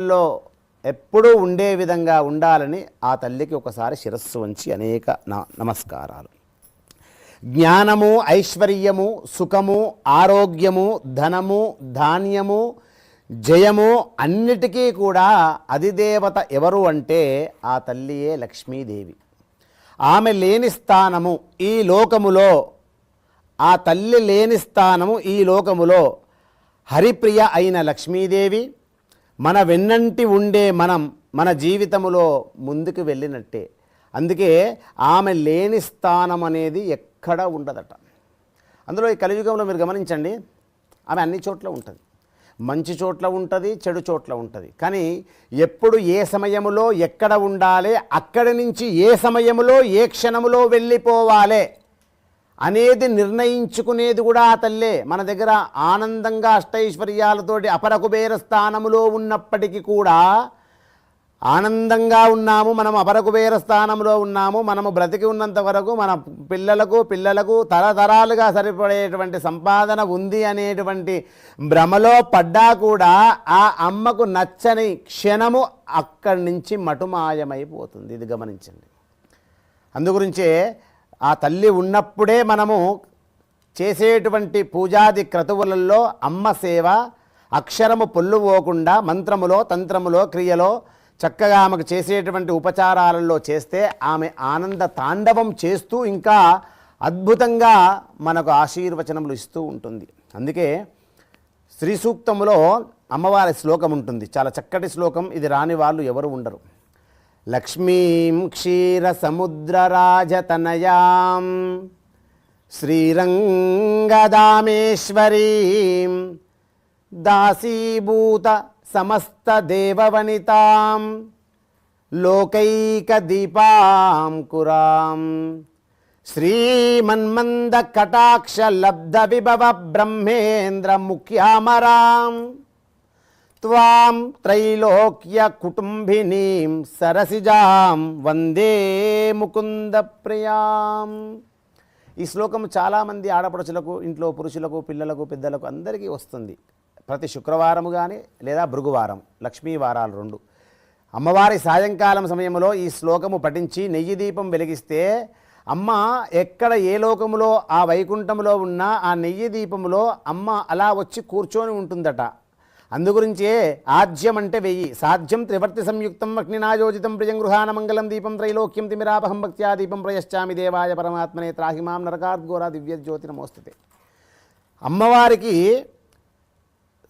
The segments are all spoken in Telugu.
లో ఎప్పుడూ ఉండే విధంగా ఉండాలని ఆ తల్లికి ఒకసారి శిరస్సు వంచి అనేక న- నమస్కారాలు. జ్ఞానము ఐశ్వర్యము సుఖము ఆరోగ్యము ధనము ధాన్యము జయము అన్నిటికీ కూడా అధిదేవత ఎవరు అంటే ఆ తల్లియే లక్ష్మీదేవి. ఆమె లేని స్థానము ఈ లోకములో ఆ తల్లి లేని స్థానము ఈ లోకములో హరిప్రియ అయిన లక్ష్మీదేవి మన వెన్నంటి ఉండే మనం మన జీవితములో ముందుకు వెళ్ళినట్టే. అందుకే ఆమె లేని స్థానం అనేది ఎక్కడా ఉండదట. అందులో ఈ కలియుగంలో మీరు గమనించండి ఆమె అన్ని చోట్ల ఉంటుంది. మంచి చోట్ల ఉంటుంది చెడు చోట్ల ఉంటుంది. కానీ ఎప్పుడు ఏ సమయములో ఎక్కడ ఉండాలి అక్కడి నుంచి ఏ సమయములో ఏ క్షణములో వెళ్ళిపోవాలి అనేది నిర్ణయించుకునేది కూడా ఆ తల్లే. మన దగ్గర ఆనందంగా అష్టైశ్వర్యాలతోటి అపరకుబేర స్థానములో ఉన్నప్పటికీ కూడా ఆనందంగా ఉన్నాము మనం అపరకుబేర స్థానంలో ఉన్నాము మనము బ్రతికి ఉన్నంత వరకు మన పిల్లలకు పిల్లలకు తరతరాలుగా సరిపడేటువంటి సంపాదన ఉంది అనేటువంటి భ్రమలో పడ్డా కూడా ఆ అమ్మకు నచ్చని క్షణము అక్కడి నుంచి మటుమాయమైపోతుంది. ఇది గమనించండి. అందుగురించే ఆ తల్లి ఉన్నప్పుడే మనము చేసేటువంటి పూజాది క్రతువులలో అమ్మ సేవ అక్షరము పొల్లుపోకుండా మంత్రములో తంత్రములో క్రియలో చక్కగా ఆమెకు చేసేటువంటి ఉపచారాలలో చేస్తే ఆమె ఆనంద తాండవం చేస్తూ ఇంకా అద్భుతంగా మనకు ఆశీర్వచనములు ఇస్తూ ఉంటుంది. అందుకే శ్రీ సూక్తములో అమ్మవారి శ్లోకం ఉంటుంది చాలా చక్కటి శ్లోకం. ఇది రాని వాళ్ళు ఎవరు ఉండరు. లక్ష్మీం క్షీరసముద్రరాజతనయాం శ్రీరంగదామేశ్వరీం దాసీభూత సమస్త దేవవనితాం లోకైకదీపాం కురాం. త్వాం త్రైలోక్య కుటుంబినీం సరసిజాం వందే ముకుంద ప్రియాం ఈ శ్లోకం చాలామంది ఆడపడుచులకు ఇంట్లో పురుషులకు పిల్లలకు పెద్దలకు అందరికీ వస్తుంది. ప్రతి శుక్రవారము కానీ లేదా భృగువారం లక్ష్మీ వారాలు రెండు. అమ్మవారి సాయంకాలం సమయంలో ఈ శ్లోకము పఠించి నెయ్యి దీపం వెలిగిస్తే అమ్మ ఎక్కడ ఏ లోకములో ఆ వైకుంఠములో ఉన్న ఆ నెయ్యి దీపములో అమ్మ అలా వచ్చి కూర్చొని ఉంటుందట. అందుగురించే ఆజ్యం అంటే వెయ్యి సాధ్యం త్రివర్తి సంయుక్తం అగ్నినాయోజితం ప్రియం గృహాన మంగళం దీపం త్రైలోక్యం తిమిరాపహం భక్త్యా దీపం ప్రయశ్చామి దేవాయ పరమాత్మనే త్రాహిమాం నరకాద్ఘోర దివ్య జ్యోతి నమోస్తుతే. అమ్మవారికి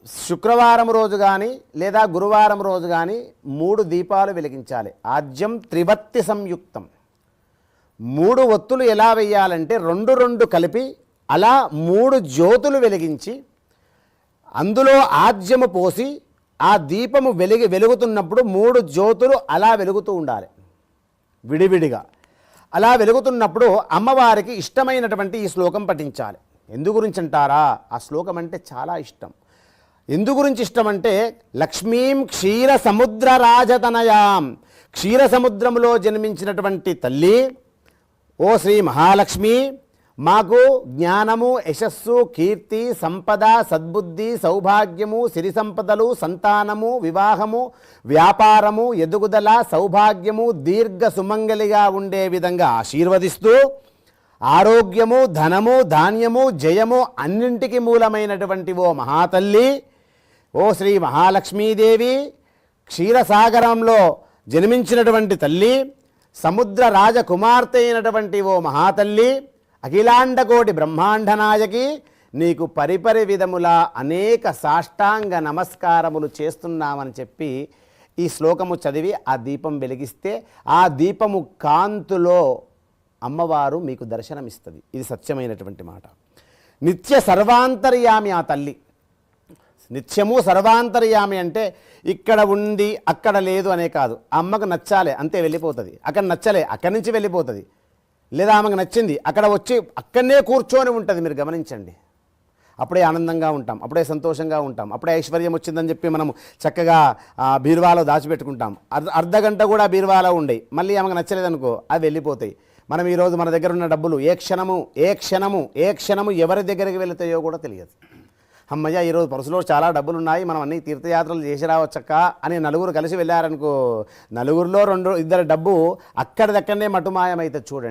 శుక్రవారం రోజు కానీ లేదా గురువారం రోజు కానీ మూడు దీపాలు వెలిగించాలి. ఆజ్యం త్రివత్తి సంయుక్తం. మూడు ఒత్తులు ఎలా వెయ్యాలంటే రెండు రెండు కలిపి అలా మూడు జ్యోతులు వెలిగించి అందులో ఆద్యము పోసి ఆ దీపము వెలిగి వెలుగుతున్నప్పుడు మూడు జ్యోతులు అలా వెలుగుతూ ఉండాలి. విడివిడిగా. అలా వెలుగుతున్నప్పుడు అమ్మవారికి ఇష్టమైనటువంటి ఈ శ్లోకం పఠించాలి. ఎందు గురించి అంటారా ఆ శ్లోకం అంటే చాలా ఇష్టం. ఎందు గురించి ఇష్టం అంటే లక్ష్మీం క్షీర సముద్ర రాజతనయాం. క్షీర సముద్రములో జన్మించినటువంటి తల్లి ఓ శ్రీ మహాలక్ష్మి మాకు జ్ఞానము యశస్సు కీర్తి సంపద సద్బుద్ధి సౌభాగ్యము సిరి సంపదలు సంతానము వివాహము వ్యాపారము ఎదుగుదల సౌభాగ్యము దీర్ఘ సుమంగలిగా ఉండే విధంగా ఆశీర్వదిస్తూ ఆరోగ్యము ధనము ధాన్యము జయము అన్నింటికి మూలమైనటువంటి ఓ మహాతల్లి ఓ శ్రీ మహాలక్ష్మీదేవి క్షీరసాగరంలో జన్మించినటువంటి తల్లి సముద్ర రాజకుమార్తె అయినటువంటి ఓ మహాతల్లి అఖిలాండకోటి బ్రహ్మాండ నాయకి నీకు పరిపరి విధముల అనేక సాష్టాంగ నమస్కారములు చేస్తున్నామని చెప్పి ఈ శ్లోకము చదివి ఆ దీపం వెలిగిస్తే ఆ దీపము కాంతులో అమ్మవారు మీకు దర్శనమిస్తుంది. ఇది సత్యమైనటువంటి మాట. నిత్య సర్వాంతర్యామి ఆ తల్లి. నిత్యము సర్వాంతర్యామి అంటే ఇక్కడ ఉంది అక్కడ లేదు అనే కాదు. అమ్మకు నచ్చాలే అంతే వెళ్ళిపోతుంది. అక్కడ నచ్చలే అక్కడి నుంచి వెళ్ళిపోతుంది. లేదా ఆమెకు నచ్చింది అక్కడ వచ్చి అక్కడనే కూర్చొని ఉంటుంది మీరు గమనించండి. అప్పుడే ఆనందంగా ఉంటాం అప్పుడే సంతోషంగా ఉంటాం అప్పుడే ఐశ్వర్యం వచ్చిందని చెప్పి మనం చక్కగా బీరువాలో దాచిపెట్టుకుంటాం. అర్ధ గంట కూడా బీరువాలో ఉండే మళ్ళీ ఆమెకు నచ్చలేదనుకో అవి వెళ్ళిపోతాయి. మనం ఈరోజు మన దగ్గర ఉన్న డబ్బులు ఏ క్షణము ఏ క్షణము ఏ క్షణము ఎవరి దగ్గరికి వెళుతాయో కూడా తెలియదు. అమ్మయ్య ఈరోజు పరుసులో చాలా డబ్బులు ఉన్నాయి మనం అన్ని తీర్థయాత్రలు చేసి రావచ్చక్క అని నలుగురు కలిసి వెళ్ళారనుకో నలుగురిలో రెండు ఇద్దరు డబ్బు అక్కడిదక్కడనే మటుమాయమైతే చూడండి.